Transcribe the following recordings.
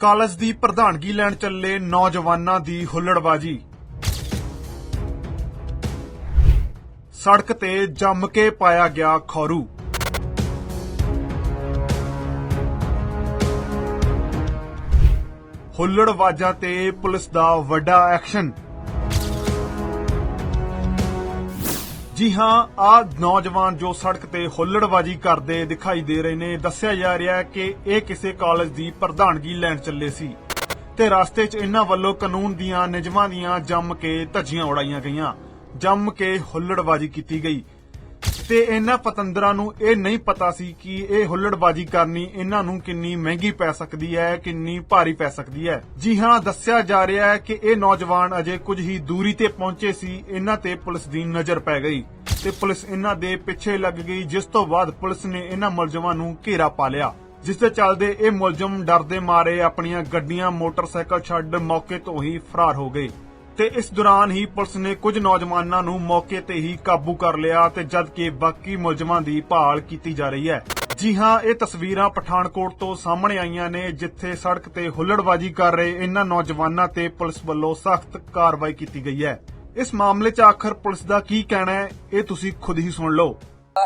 College ਦੀ ਪ੍ਰਧਾਨਗੀ ਲੈਣ ਚੱਲੇ ਨੌਜਵਾਨਾਂ ਦੀ ਹੁੱਲੜਬਾਜੀ। ਸੜਕ ਤੇ ਜੰਮ ਕੇ ਪਾਇਆ ਗਿਆ ਖੌਰੂ। ਹੁੱਲੜਬਾਜ਼ਾਂ ਤੇ ਪੁਲਿਸ ਦਾ ਵੱਡਾ ਐਕਸ਼ਨ। ਜੀ ਹਾਂ, ਆ ਨੌਜਵਾਨ ਜੋ ਸੜਕ ਤੇ ਹੁੱਲੜਬਾਜੀ ਕਰਦੇ ਦਿਖਾਈ ਦੇ ਰਹੇ ਨੇ, ਦੱਸਿਆ ਜਾ ਰਿਹਾ ਹੈ ਕਿ ਇਹ ਕਿਸੇ ਕਾਲਜ ਦੀ ਪ੍ਰਧਾਨਗੀ ਲੈਣ ਚੱਲੇ ਸੀ ਤੇ ਰਸਤੇ 'ਚ ਇਹਨਾਂ ਵੱਲੋਂ ਕਾਨੂੰਨ ਦੀਆਂ ਨਿਯਮਾਂ ਦੀਆਂ ਜੰਮ ਕੇ ਧੱਜੀਆਂ ਉਡਾਈਆਂ ਗਈਆਂ। ਜੰਮ ਕੇ ਹੁੱਲੜਬਾਜੀ ਕੀਤੀ ਗਈ। ਤੇ ਇਹਨਾਂ ਪਤੰਦਰਾਂ ਨੂੰ ਇਹ ਨਹੀਂ ਪਤਾ ਸੀ ਕਿ ਇਹ ਹੁੱਲੜਬਾਜੀ ਕਰਨੀ ਇਹਨਾਂ ਨੂੰ ਕਿੰਨੀ ਮਹਿੰਗੀ ਪੈ ਸਕਦੀ ਹੈ, ਕਿੰਨੀ ਭਾਰੀ ਪੈ ਸਕਦੀ ਹੈ। ਜੀ ਹਾਂ, ਦੱਸਿਆ ਜਾ ਰਿਹਾ ਹੈ ਕਿ ਇਹ ਨੌਜਵਾਨ ਅਜੇ ਕੁਝ ਹੀ ਦੂਰੀ ਤੇ ਪਹੁੰਚੇ ਸੀ, ਇਹਨਾਂ ਤੇ ਪੁਲਿਸ ਦੀ ਨਜ਼ਰ ਪੈ ਗਈ ਤੇ ਪੁਲਿਸ ਇਹਨਾਂ ਦੇ ਪਿੱਛੇ ਲੱਗ ਗਈ, ਜਿਸ ਤੋਂ ਬਾਅਦ ਪੁਲਿਸ ਨੇ ਇਹਨਾਂ ਮੁਲਜ਼ਮਾਂ ਨੂੰ ਘੇਰਾ ਪਾ ਲਿਆ, ਜਿਸ ਦੇ ਚੱਲਦੇ ਇਹ ਮੁਲਜ਼ਮ ਡਰਦੇ ਮਾਰੇ ਆਪਣੀਆਂ ਗੱਡੀਆਂ, ਮੋਟਰਸਾਈਕਲ ਛੱਡ ਮੌਕੇ ਤੋਂ ਹੀ ਫਰਾਰ ਹੋ ਗਏ। ਤੇ ਇਸ ਦੌਰਾਨ ਹੀ ਪੁਲਿਸ ਨੇ ਕੁਝ ਨੌਜਵਾਨਾਂ ਨੂੰ ਮੌਕੇ ਤੇ ਹੀ ਕਾਬੂ ਕਰ ਲਿਆ ਤੇ ਜਦ ਕਿ ਬਾਕੀ ਮੁਲਜ਼ਮਾਂ ਦੀ ਭਾਲ ਕੀਤੀ ਜਾ ਰਹੀ ਹੈ। ਜੀ ਹਾਂ, ਇਹ ਤਸਵੀਰਾਂ ਪਠਾਨਕੋਟ ਤੋਂ ਸਾਹਮਣੇ ਆਈਆਂ ਨੇ, ਜਿੱਥੇ ਸੜਕ ਤੇ ਹੁੱਲੜਬਾਜੀ ਕਰ ਰਹੇ ਇਹਨਾਂ ਨੌਜਵਾਨਾਂ ਤੇ ਪੁਲਿਸ ਵੱਲੋਂ ਸਖਤ ਕਾਰਵਾਈ ਕੀਤੀ ਗਈ ਹੈ। ਇਸ ਮਾਮਲੇ 'ਚ ਆਖਰ ਪੁਲਿਸ ਦਾ ਕੀ ਕਹਿਣਾ ਹੈ, ਇਹ ਤੁਸੀਂ ਖੁਦ ਹੀ ਸੁਣ ਲਓ।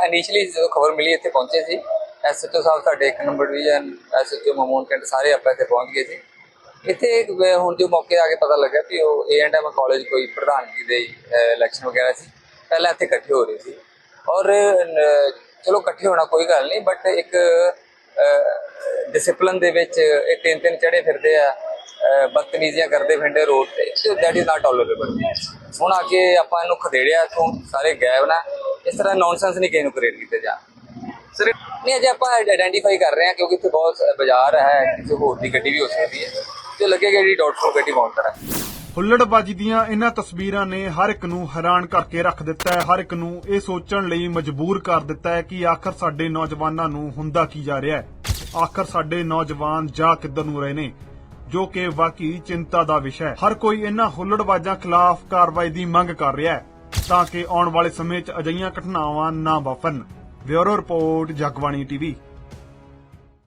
ਇਨੀਸ਼ੀਅਲੀ ਜਦੋਂ ਖਬਰ ਮਿਲੀ, ਇੱਥੇ ਪਹੁੰਚੇ ਸੀ। ਐਸਐਚਓ ਸਾਹਿਬ ਸਾਡੇ ਇੱਕ number division SHO Mamun cantt ਸਾਰੇ ਆਪਾਂ ਇੱਥੇ ਪਹੁੰਚ ਗਏ ਸੀ। ਇੱਥੇ ਹੁਣ ਜੋ ਮੌਕੇ ਆ ਕੇ ਪਤਾ ਲੱਗਾ ਕਿ ਉਹ ਏ&ਐਮ ਕਾਲਜ ਕੋਈ ਪ੍ਰਧਾਨਗੀ ਦੇ ਇਲੈਕਸ਼ਨ ਵਗੈਰਾ ਸੀ ਪਹਿਲਾਂ ਇੱਥੇ ਇਕੱਠੇ ਹੋ ਰਹੇ ਸੀ। ਔਰ ਚਲੋ ਇਕੱਠੇ ਹੋਣਾ ਕੋਈ ਗੱਲ ਨਹੀਂ ਬਟ ਇੱਕ ਡਿਸਪਲਿਨ ਦੇ ਵਿੱਚ ਇਹ ਤਿੰਨ ਤਿੰਨ ਚੜੇ ਫਿਰਦੇ ਆ ਬਦਤਮੀਜ਼ੀਆਂ ਕਰਦੇ ਫਿਰਦੇ ਰੋਡ ਤੇ ਦੈਟ ਇਜ਼ ਨਾਟ ਟੋਲਰੇਬਲ ਹੁਣ ਆ ਕੇ ਆਪਾਂ ਇਹਨੂੰ ਖਦੇੜਿਆ ਤੋਂ ਸਾਰੇ ਗਾਇਬ ਨਾ ਇਸ ਤਰ੍ਹਾਂ ਨੌਨਸੈਂਸ ਨਹੀਂ ਕਿਸੇ ਨੂੰ ਕ੍ਰੀਏਟ ਕੀਤੇ ਜਾ ਸਰ ਨਹੀਂ ਅਜੇ ਆਪਾਂ ਆਇਡੈਂਟੀਫਾਈ ਕਰ ਰਹੇ ਹਾਂ ਕਿਉਂਕਿ ਇੱਥੇ ਬਹੁਤ ਬਾਜ਼ਾਰ ਹੈ ਕਿਸੇ ਹੋਰ ਦੀ ਗੱਡੀ ਵੀ ਹੋ ਸਕਦੀ ਹੈ। ਤੇ ਲੱਗੇਗਾ ਜਿਹੜੀ ਡਾਟਫੁਲ ਗੱਡੀ ਮਾਉਂਟਰ ਹੈ। ਹੁੱਲੜਬਾਜੀ ਦੀਆਂ ਇਹਨਾਂ ਤਸਵੀਰਾਂ ਨੇ ਹਰ ਇੱਕ ਨੂੰ ਹੈਰਾਨ ਕਰਕੇ ਰੱਖ ਦਿੱਤਾ ਹੈ। ਹਰ ਇੱਕ ਨੂੰ ਇਹ ਸੋਚਣ ਲਈ ਮਜਬੂਰ ਕਰ ਦਿੱਤਾ ਹੈ ਕਿ ਆਖਰ ਸਾਡੇ ਨੌਜਵਾਨਾਂ ਨੂੰ ਹੁੰਦਾ ਕੀ ਜਾ ਰਿਹਾ ਹੈ। ਆਖਰ ਸਾਡੇ ਨੌਜਵਾਨ ਜਾ ਕਿੱਧਰ ਨੂੰ ਰਹੇ ਨੇ, ਜੋ ਕਿ ਵਾਕਈ ਚਿੰਤਾ ਦਾ ਵਿਸ਼ਾ ਹੈ। ਹਰ ਕੋਈ ਇਹਨਾਂ ਹੁੱਲੜਬਾਜ਼ਾਂ ਖਿਲਾਫ ਕਾਰਵਾਈ ਦੀ ਮੰਗ ਕਰ ਰਿਹਾ ਹੈ ਤਾਂ ਕਿ ਆਉਣ ਵਾਲੇ ਸਮੇਂ 'ਚ ਅਜਿਹੀਆਂ ਘਟਨਾਵਾਂ ਨਾ ਵਾਪਰਨ। Bureau report, Jagbani TV.